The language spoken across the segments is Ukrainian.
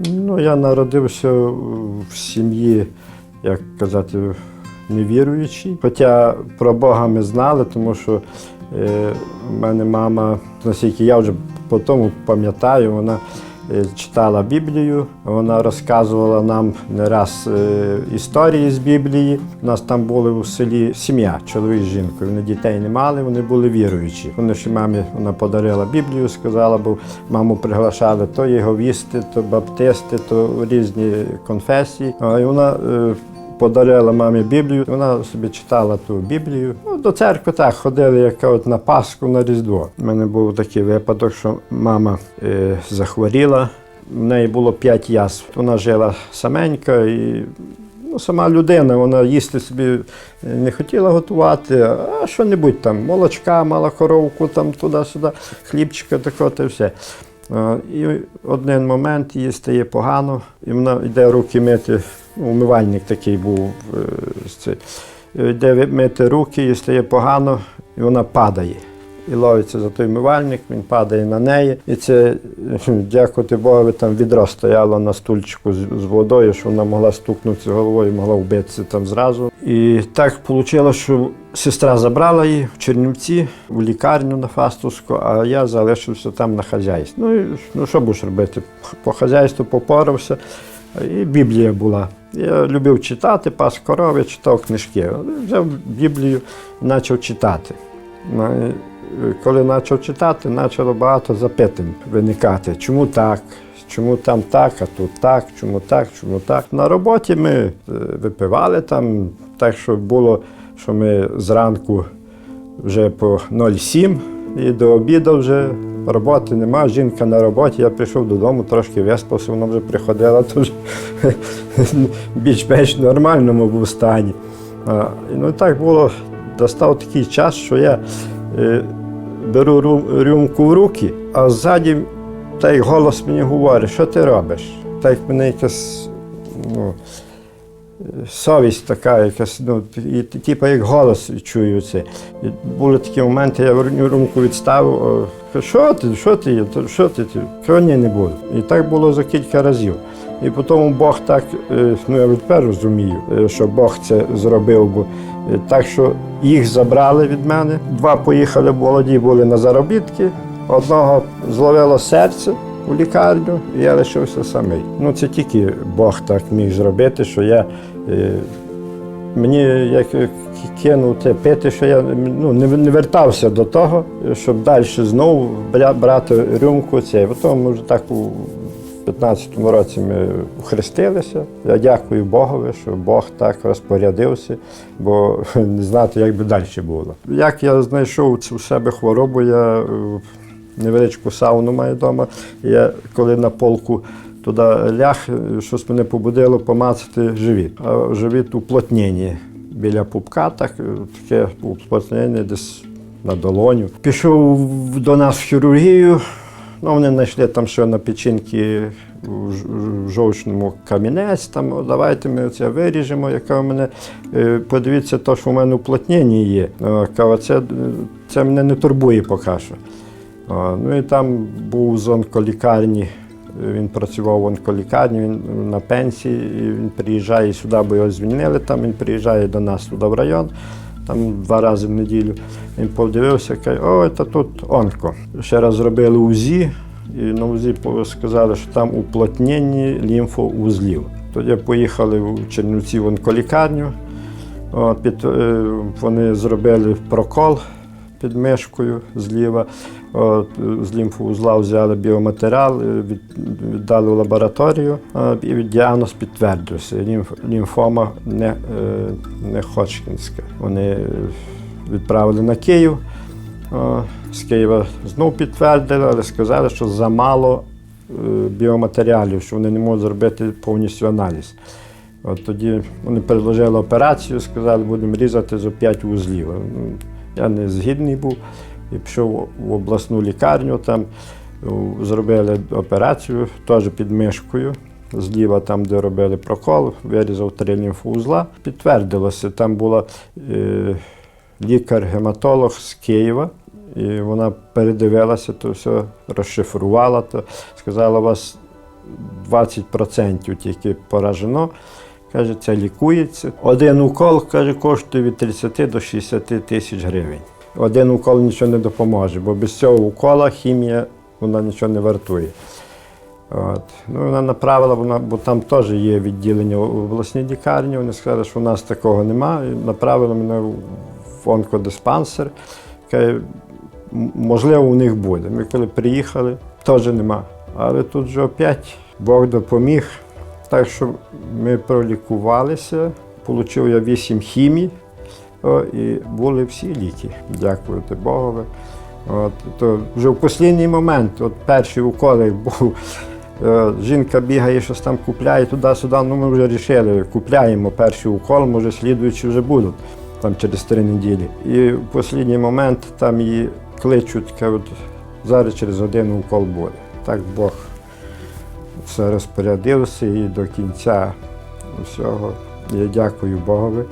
Ну, я народився в сім'ї, як казати, невіруючій. Хоча про Бога ми знали, тому що е, в мене мама, наскільки я вже по тому пам'ятаю, вона читала Біблію, вона розказувала нам не раз е, історії з Біблії. У нас там були у селі сім'я, чоловік з жінкою. Вони дітей не мали, вони були віруючі. Вони ще мамі вона подарила Біблію, сказала, бо маму приглашали то єговісти, то баптисти, то різні конфесії. І вона е, подарила мамі Біблію. Вона собі читала ту Біблію. Ну, до церкви так ходили, як от на Пасху, на Різдво. У мене був такий випадок, що мама е, захворіла. В неї було п'ять язв. Вона жила саменька і ну, сама людина, вона їсти собі не хотіла готувати, а що-небудь там, молочка, мала коровку, там туди-сюди, хлібчика такого, та все. А, І один момент їй стає погано, і вона йде руки мити, умивальник такий був. е, цей. Йде мити руки, їй стає погано, і вона падає. І ловиться за той умивальник, він падає на неї. І це, дякувати Богові, там відро стояло на стульчику з водою, що вона могла стукнутися головою, могла вбитися там зразу. І так вийшло, що сестра забрала її в Чернівці, в лікарню на Фастовську, а я залишився там на хазяйстві. Ну, ну що будеш робити? По хазяйству попорався, і Біблія була. Я любив читати, пас корови, читав книжки. Взяв Біблію і почав читати. Ну, Коли почав читати, почало багато запитань виникати. Чому так? Чому там так, а тут так, чому так, чому так. На роботі ми е, випивали там, так що було, що ми зранку вже по 0,7 і до обіду вже роботи нема. Жінка на роботі. Я прийшов додому, трошки виспався, вона вже приходила, то вже більш-менш в нормальному був стані. А, Ну так було, достав такий час, що я е, беру рю- рюмку в руки, а ззаді та й голос мені говорить, що ти робиш? Так як мене якась ну, совість така, якась, ну, і, типу як голос чую це. І були такі моменти, я рюмку відставив, що ти, що ти, що ти? Кажу, не буду. І так було за кілька разів. І потім Бог так, е, ну я тепер розумію, е, що Бог це зробив, бо е, так що їх забрали від мене. Два поїхали молоді, були на заробітки, одного зловило серце у лікарню, і я лишився самий. Ну це тільки Бог так міг зробити, що я. е, Мені як кинув те пити, що я ну, не, не вертався до того, щоб далі знову брати рюмку. Цей. Потім ми вже так у 15-му році ми хрестилися. Я дякую Богові, що Бог так розпорядився, бо не знати, як би далі було. Як я знайшов у себе хворобу, я е, невеличку сауну маю вдома. Я коли на полку туди ляг, щось мене побудило помацати живіт. А живіт уплотнення біля пупка, так, таке уплотнення десь на долоню. Пішов до нас в хірургію. Ну, вони знайшли там що на печінки в жовчному камінець, там давайте ми це виріжемо, яка у мене. е, Подивіться, то, що в мене уплотнення є. Це, це мене не турбує поки що. Ну і там був з онколікарні. Він працював в онколікарні, він на пенсії, і він приїжджає сюди, бо його звільнили там, він приїжджає до нас туди в район, там два рази в неділю. Він подивився, каже, о, це тут онко. Ще раз зробили УЗІ, і на УЗІ сказали, що там уплотнення лімфоузлів. Тоді поїхали в Чернівці в онколікарню. От, під, е, вони зробили прокол під мишкою зліва. З лімфоузла взяли біоматеріал, е, від, віддали в лабораторію, е, і діагноз підтвердився. Лімф, лімфома не, е, не Ходжкінська. Вони відправили на Київ. З Києва знов підтвердили, але сказали, що замало біоматеріалів, що вони не можуть зробити повністю аналіз. От тоді вони предложили операцію, сказали, будемо різати за 5 вузлів. Я не згідний був і пішов в обласну лікарню, там зробили операцію, теж під мишкою. Зліва, там, де робили прокол, вирізав три лімфоузла. Підтвердилося, там була е, лікар-гематолог з Києва, і вона передивилася, то все розшифрувала, то сказала, у вас 20% тільки поражено. Каже, це лікується. Один укол, каже, коштує від 30 до 60 тисяч гривень. Один укол нічого не допоможе, бо без цього укола хімія вона нічого не вартує. От. Ну, вона направила, вона, бо там теж є відділення в обласній лікарні. Вони сказали, що у нас такого немає. І направили мене в онкодиспансер. Каже, можливо, у них буде. Ми коли приїхали, теж нема. Але тут вже опять Бог допоміг. Так що ми пролікувалися, отримав я 8 хімій і були всі ліки. Дякувати Богові. От, то вже в останній момент, от перший укол як був, е, жінка бігає, щось там купляє туди-сюди, ну ми вже вирішили, купляємо перший укол, може слідуючі вже будуть там через три неділі. І в останній момент там її кличуть, кажуть, зараз через годину укол буде. Так Бог все розпорядився і до кінця всього. Я дякую Богові,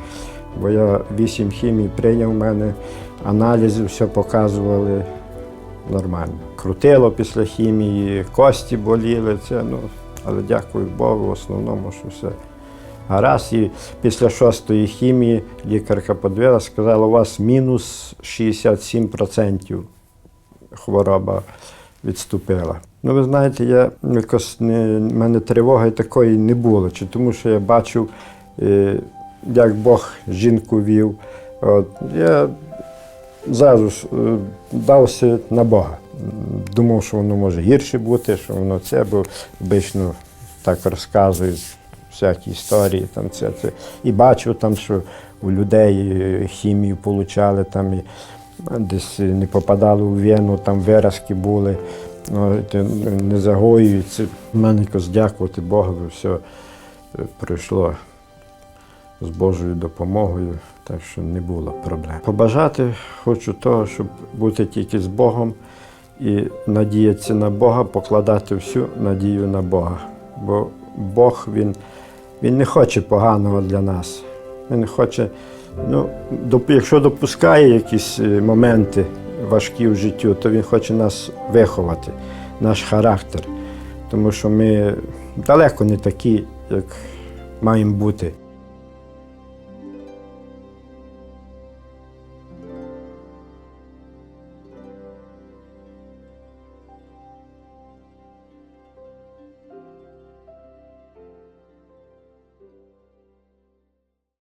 бо я вісім хімій прийняв в мене, аналізи все показували нормально. Крутило після хімії, кості боліли, це, ну, але дякую Богу, в основному, що все гаразд. І після шостої хімії лікарка подивилася, сказала, у вас мінус 67% хвороба відступила. Ну, ви знаєте, я якось не, в мене тривоги такої не було, чи тому що я бачив, е, як Бог жінку вів. От, я зразу ж е, дався на Бога. Думав, що воно може гірше бути, що воно це, бо обично так розказують всякі історії. Там, це, це. І бачив там, що у людей е, хімію получали, там, і десь не попадали у вену, там виразки були, не загоюються. У мене якось дякувати Богові, все е, пройшло з Божою допомогою, так що не було проблем. Побажати хочу того, щоб бути тільки з Богом і надіятися на Бога, покладати всю надію на Бога. Бо Бог він, він не хоче поганого для нас. Він хоче, ну, якщо допускає якісь е, моменти важкі в життю, то він хоче нас виховати, наш характер. Тому що ми далеко не такі, як маємо бути.